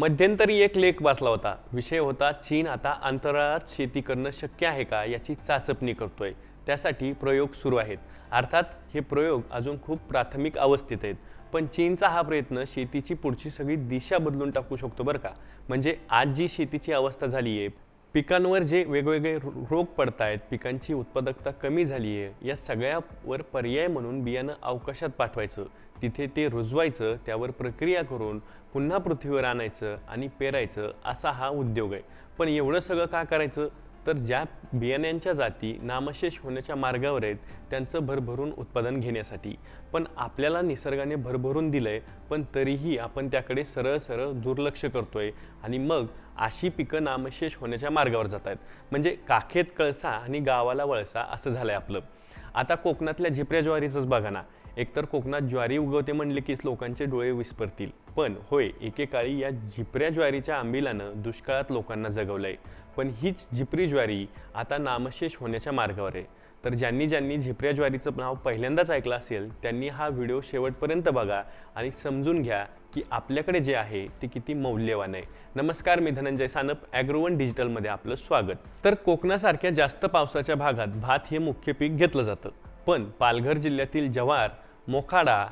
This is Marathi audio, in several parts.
मध्यंतरी एक लेख वाचला होता. विषय होता चीन आता अंतराळात शेती करणं शक्य आहे का याची चाचपणी करतोय. त्यासाठी प्रयोग सुरू आहेत. अर्थात हे प्रयोग अजून खूप प्राथमिक अवस्थेत आहेत. पण चीनचा हा प्रयत्न शेतीची पुढची सगळी दिशा बदलून टाकू शकतो बरं का? म्हणजे आज जी शेतीची अवस्था झाली आहे पिकांवर जे वेगवेगळे रो- रोग पडत आहेत पिकांची उत्पादकता कमी झाली आहे या सगळ्यावर पर्याय म्हणून बियाणं अवकाशात पाठवायचं. तिथे ते रुजवायचं त्यावर प्रक्रिया करून पुन्हा पृथ्वीवर आणायचं आणि पेरायचं असा हा उद्योग आहे. पण एवढं सगळं का करायचं? तर ज्या बियाण्यांच्या जाती नामशेष होण्याच्या मार्गावर आहेत त्यांचं भरभरून उत्पादन घेण्यासाठी. पण आपल्याला निसर्गाने भरभरून दिलं आहे पण तरीही आपण त्याकडे सरळ सरळ दुर्लक्ष करतो आहे आणि मग अशी पिकं नामशेष होण्याच्या मार्गावर जात आहेत म्हणजे काखेत कळसा आणि गावाला वळसा असं झालं आहे आपलं. आता कोकणातल्या झिपऱ्या ज्वारीचंच बघा ना. एकतर कोकणात ज्वारी उगवते म्हणले की लोकांचे डोळे विस्परतील. पण होय एकेकाळी या झिपऱ्या ज्वारीच्या आंबिलानं दुष्काळात लोकांना जगवलंय. पण हीच झिपरी ज्वारी आता नामशेष होण्याच्या मार्गावर आहे. तर ज्यांनी ज्यांनी झिपऱ्या ज्वारीचं नाव पहिल्यांदाच ऐकलं असेल त्यांनी हा व्हिडिओ शेवटपर्यंत बघा आणि समजून घ्या की आपल्याकडे जे आहे ते किती मौल्यवान आहे. नमस्कार मी धनंजय सानप ॲग्रोवन डिजिटलमध्ये आपलं स्वागत. तर कोकणासारख्या जास्त पावसाच्या भागात भात हे मुख्य पीक घेतलं जातं. पण पालघर जिल्ह्यातील जव्हार मोखाडा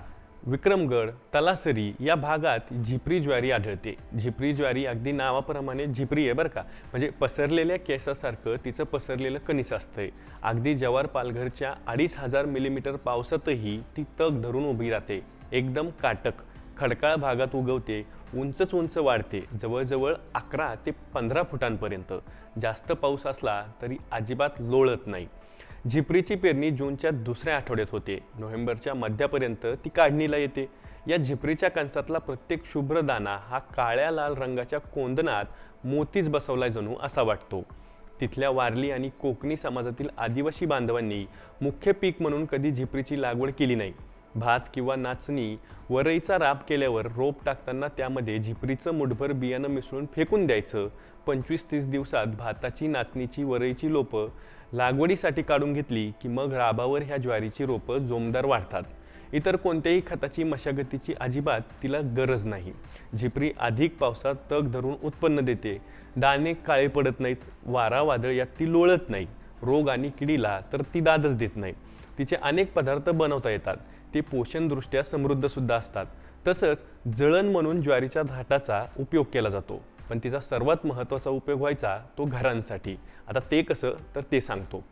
विक्रमगड तलासरी या भागात झिपरी ज्वारी आढळते. झिपरी ज्वारी अगदी नावाप्रमाणे झिपरी आहे बरं का. म्हणजे पसरलेल्या केसासारखं तिचं पसरलेलं कणीस असतंय. अगदी जवार पालघरच्या अडीच हजार मिलीमीटर पावसातही ती तग धरून उभी राहते. एकदम काटक खडकाळ भागात उगवते उंचच उंच वाढते जवळजवळ अकरा ते पंधरा फुटांपर्यंत. जास्त पाऊस असला तरी अजिबात लोळत नाही. झिपरीची पेरणी जूनच्या दुसऱ्या आठवड्यात होते. नोव्हेंबरच्या मध्यापर्यंत ती काढणीला येते. या झिपरीच्या कणसातला प्रत्येक शुभ्र दाना हा काळ्या लाल रंगाच्या कोंदणात मोतीच बसवला जणू असा वाटतो. तिथल्या वारली आणि कोकणी समाजातील आदिवासी बांधवांनी मुख्य पीक म्हणून कधी झिपरीची लागवड केली नाही. भात किंवा नाचणी वरईचा राब केल्यावर रोप टाकताना त्यामध्ये झिपरीचं मुठभर बियाणं मिसळून फेकून द्यायचं. पंचवीस तीस दिवसात भाताची नाचणीची वरईची लोपं लागवडीसाठी काढून घेतली की मग राबावर ह्या ज्वारीची रोपं जोमदार वाढतात. इतर कोणत्याही खताची मशागतीची अजिबात तिला गरज नाही. झिपरी अधिक पावसात तग धरून उत्पन्न देते. दाणे काळे पडत नाहीत वारा वादळ यात ती लोळत नाही. रोग आणि किडीला तर ती दादच देत नाही. तिचे अनेक पदार्थ बनवता येतात. ते पोषणदृष्ट्या समृद्ध सुद्धा असतात. तसंच जळण म्हणून ज्वारीच्या धाटाचा उपयोग केला जातो. पण तिचा सर्वात महत्त्वाचा उपयोग व्हायचा तो घरांसाठी. आता ते कसं? तर ते सांगतो.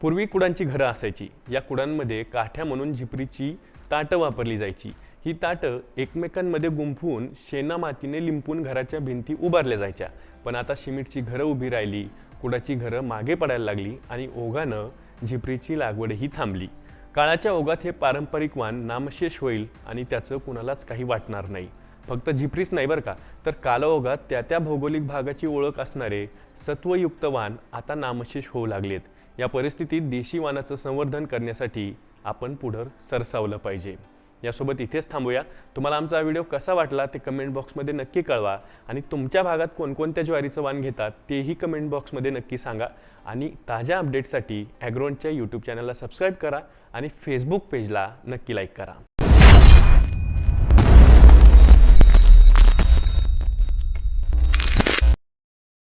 पूर्वी कुडांची घरं असायची. या कुडांमध्ये काठ्या म्हणून झिपरीची ताटं वापरली जायची. ही ताटं एकमेकांमध्ये गुंफून शेणामातीने लिंपून घराच्या भिंती उभारल्या जायच्या. पण आता शिमिटची घरं उभी राहिली कुडाची घरं मागे पडायला लागली आणि ओघानं झिपरीची लागवडही थांबली. काळाच्या ओघात हे पारंपरिक वाण नामशेष होईल आणि त्याचं कुणालाच काही वाटणार नाही. फक्त झिपरीच नाही बरं का? तर कालाओघात त्या त्या भौगोलिक भागाची ओळख असणारे सत्वयुक्त वाण आता नामशेष होऊ लागलेत. या परिस्थितीत देशी वाणाचं संवर्धन करण्यासाठी आपण पुढं सरसावलं पाहिजे. यासोबत इथेच थांबूया. तुम्हाला आमचा व्हिडिओ कसा वाटला ते कमेंट बॉक्समध्ये नक्की कळवा. आणि तुमच्या भागात कोणकोणत्या ज्वारीचं वाण घेतात तेही कमेंट बॉक्समध्ये नक्की सांगा. आणि ताज्या अपडेटसाठी ॲग्रोनच्या यूट्यूब चॅनलला सबस्क्राईब करा आणि फेसबुक पेजला नक्की लाईक करा.